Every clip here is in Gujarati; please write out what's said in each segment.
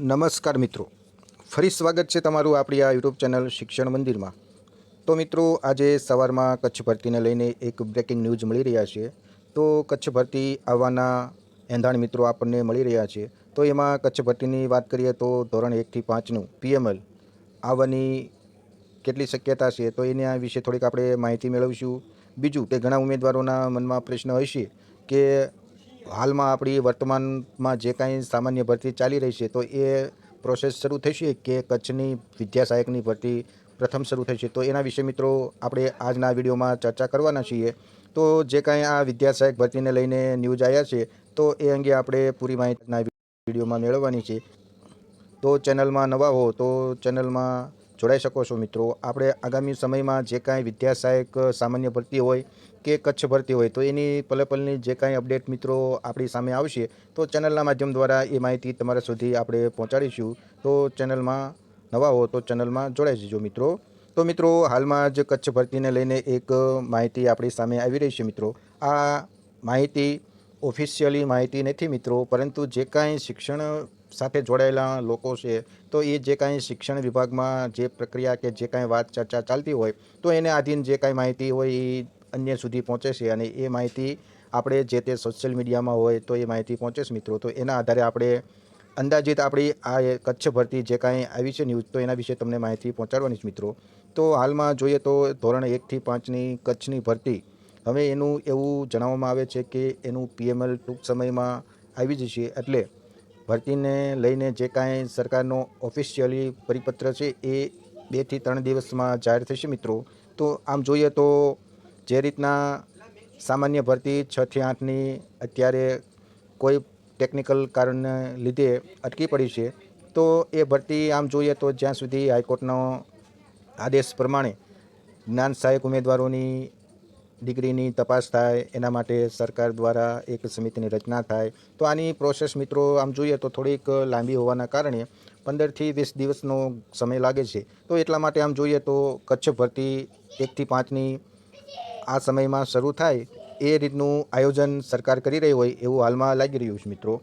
નમસ્કાર મિત્રો. ફરી સ્વાગત છે તમારું આપણી આ યુટ્યુબ ચેનલ શિક્ષણ મંદિરમાં. તો મિત્રો, આજે સવારમાં કચ્છ ભરતીને લઈને એક બ્રેકિંગ ન્યૂઝ મળી રહ્યા છે. તો કચ્છ ભરતી આવવાના એંધાણ મિત્રો આપણને મળી રહ્યા છે. તો એમાં કચ્છ ભરતીની વાત કરીએ તો ધોરણ એકથી પાંચનું પીએમએલ આવવાની કેટલી શક્યતા છે? તો એના વિશે થોડીક આપણે માહિતી મેળવીશું. બીજું કે ઘણા ઉમેદવારોના મનમાં પ્રશ્ન હશે કે હાલમાં આપણી વર્તમાનમાં જે કાંઈ સામાન્ય ભરતી ચાલી રહી છે, તો એ પ્રોસેસ શરૂ થશે કે કચ્છની વિદ્યા સહાયકની ભરતી પ્રથમ શરૂ થશે તો એના વિશે મિત્રો આપણે આજના વિડીયોમાં ચર્ચા કરવાના છીએ. તો જે કાંઈ આ વિદ્યા સહાયક ભરતીને લઈને ન્યૂઝ આવ્યા છે, તો એ અંગે આપણે પૂરી માહિતીના વિડીયોમાં મેળવવાની છે. તો ચેનલમાં નવા હો, તો ચેનલમાં જોડાઈ શકો છો મિત્રો. આપણે આગામી સમયમાં જે કાંઈ વિદ્યા સહાયક સામાન્ય ભરતી હોય કે કચ્છ ભરતી હોય તો એની પલે પલની જે કાંઈ અપડેટ મિત્રો આપણી સામે આવશે, તો ચેનલના માધ્યમ દ્વારા એ માહિતી તમારા સુધી આપણે પહોંચાડીશું. તો ચેનલમાં નવા હો તો ચેનલમાં જોડાઈ જજો મિત્રો. તો મિત્રો, હાલમાં જ કચ્છ ભરતીને લઈને એક માહિતી આપણી સામે આવી રહી છે મિત્રો. આ માહિતી ઓફિશિયલી માહિતી નથી મિત્રો, પરંતુ જે કાંઈ શિક્ષણ સાથે જોડાયેલા લોકો છે, તો એ જે કાંઈ શિક્ષણ વિભાગમાં જે પ્રક્રિયા કે જે કાંઈ વાત ચર્ચા ચાલતી હોય, તો એને આધીન જે કાંઈ માહિતી હોય એ અન્ય સુધી પહોંચે છે અને એ માહિતી આપણે જે તે સોશિયલ મીડિયામાં હોય તો એ માહિતી પહોંચે છે મિત્રો. તો એના આધારે આપણે અંદાજિત આપણી આ કચ્છ ભરતી જે કાંઈ આવી છે ન્યૂઝ તો એના વિશે તમને માહિતી પહોંચાડવાની છે મિત્રો. તો હાલમાં જોઈએ તો ધોરણ એકથી પાંચની કચ્છની ભરતી, હવે એનું એવું જણાવવામાં આવે છે કે એનું પીએમએલ ટૂંક સમયમાં આવી જશે. એટલે ભરતીને લઈને જે કાંઈ સરકારનો ઓફિશિયલી પરિપત્ર છે એ બેથી ત્રણ દિવસમાં જાહેર થશે મિત્રો. તો આમ જોઈએ તો જે રીતના સામાન્ય ભરતી છથી આઠની અત્યારે કોઈ ટેકનિકલ કારણને લીધે અટકી પડી છે, તો એ ભરતી આમ જોઈએ તો જ્યાં સુધી હાઈકોર્ટનો આદેશ પ્રમાણે જ્ઞાન સહાયક ઉમેદવારોની ડિગ્રીની તપાસ થાય, એના માટે સરકાર દ્વારા એક સમિતિની રચના થાય, તો આની પ્રોસેસ મિત્રો આમ જોઈએ તો થોડીક લાંબી હોવાના કારણે પંદરથી વીસ દિવસનો સમય લાગે છે. તો એટલા માટે આમ જોઈએ તો કચ્છ ભરતી એકથી પાંચની આ સમયમાં શરૂ થાય એ રીતનું આયોજન સરકાર કરી રહી હોય એવું હાલમાં લાગી રહ્યું છે, મિત્રો.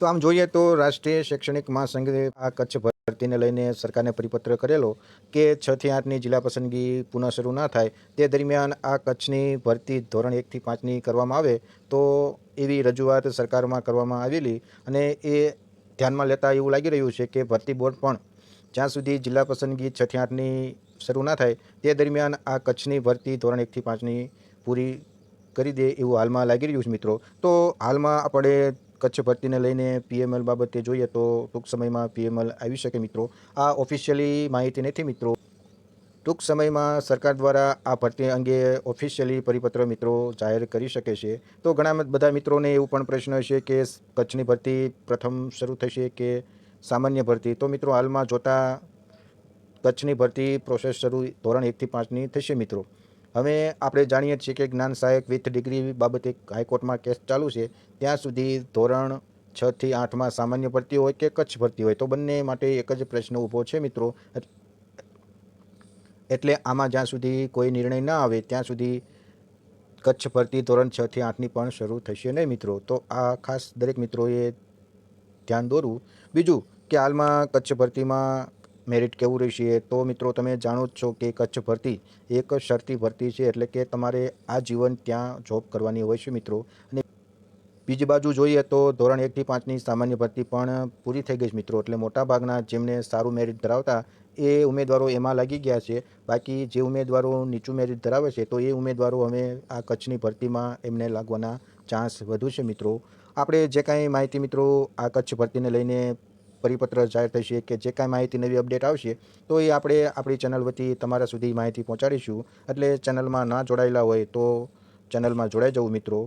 તો આમ જોઈએ તો રાષ્ટ્રીય શૈક્ષણિક મહાસંઘે આ કચ્છ ભરતીને લઈને સરકારને પરિપત્ર કરેલો કે છ આઠની જિલ્લા પસંદગી પુનઃ શરૂ ના થાય, તે દરમિયાન આ કચ્છની ભરતી ધોરણ એકથી પાંચની કરવામાં આવે તો એવી રજૂઆત સરકારમાં કરવામાં આવેલી અને એ ધ્યાનમાં લેતા એવું લાગી રહ્યું છે કે ભરતી બોર્ડ પણ જ્યાં સુધી જિલ્લા પસંદગી છ આઠની શરૂ ના થાય, તે દરમિયાન આ કચ્છની ભરતી ધોરણ એકથી પાંચની પૂરી કરી દે એવું હાલમાં લાગી રહ્યું છે મિત્રો. તો હાલમાં આપણે કચ્છ ભરતીને લઈને પીએમએલ બાબતે જોઈએ તો ટૂંક સમયમાં પીએમએલ આવી શકે મિત્રો. આ ઓફિશિયલી માહિતી નથી મિત્રો. ટૂંક સમયમાં સરકાર દ્વારા આ ભરતી અંગે ઓફિશિયલી પરિપત્ર મિત્રો જાહેર કરી શકે છે. તો ઘણા બધા મિત્રોને એવું પણ પ્રશ્ન છે કે કચ્છની ભરતી પ્રથમ શરૂ થશે કે સામાન્ય ભરતી? તો મિત્રો હાલમાં જોતા કચ્છની ભરતી પ્રોસેસ શરૂ ધોરણ એકથી પાંચની થશે મિત્રો. હવે આપણે જાણીએ છીએ કે જ્ઞાન સહાયક વિથ ડિગ્રી બાબતે હાઈકોર્ટમાં કેસ ચાલુ છે. ત્યાં સુધી ધોરણ છ થી આઠમાં સામાન્ય ભરતી હોય કે કચ્છ ભરતી હોય? તો બંને માટે એક જ પ્રશ્ન ઊભો છે મિત્રો. એટલે આમાં જ્યાં સુધી કોઈ નિર્ણય ન આવે, ત્યાં સુધી કચ્છ ભરતી ધોરણ છ થી આઠની પણ શરૂ થશે નહીં મિત્રો. તો આ ખાસ દરેક મિત્રોએ ધ્યાન દોરવું. બીજું, કે હાલમાં કચ્છ ભરતીમાં મેરિટ કેવું રહેશે? તો મિત્રો, તમે જાણો જ છો કે કચ્છ ભરતી એક શરતી ભરતી છે, એટલે કે તમારે આ જીવન ત્યાં જોબ કરવાની હોય છે મિત્રો. અને બીજી બાજુ જોઈએ તો ધોરણ એકથી પાંચની સામાન્ય ભરતી પણ પૂરી થઈ ગઈ છે મિત્રો. એટલે મોટાભાગના જેમને સારું મેરિટ ધરાવતા એ ઉમેદવારો એમાં લાગી ગયા છે. બાકી જે ઉમેદવારો નીચું મેરિટ ધરાવે છે, તો એ ઉમેદવારો હવે આ કચ્છની ભરતીમાં એમને લાગવાના ચાન્સ વધુ છે મિત્રો. આપણે જે કાંઈ માહિતી મિત્રો આ કચ્છ ભરતીને લઈને પરિપત્ર જાહેર થશે કે જે કાંઈ માહિતી નવી અપડેટ આવશે, તો એ આપણે આપણી ચેનલ વતી તમારા સુધી માહિતી પહોંચાડીશું. એટલે ચેનલમાં ના જોડાયેલા હોય તો ચેનલમાં જોડાઈ જવું મિત્રો.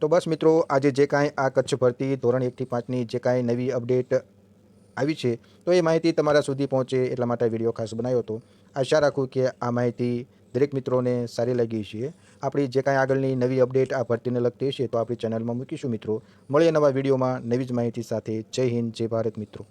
તો બસ મિત્રો, આજે જે કાંઈ આ કચ્છ ભરતી ધોરણ એકથી પાંચની જે કાંઈ નવી અપડેટ આવી છે, તો એ માહિતી તમારા સુધી પહોંચે એટલા માટે વીડિયો ખાસ બનાવ્યો હતો. આશા રાખું કે આ માહિતી દરેક મિત્રોને સારી લાગી છે આપણી જે કાંઈ આગળની નવી અપડેટ આ ભરતીને લગતી હશે તો આપણી ચેનલમાં મૂકીશું મિત્રો. મળીએ નવા વિડીયોમાં નવી જ માહિતી સાથે. જય હિન્દ, જય ભારત મિત્રો.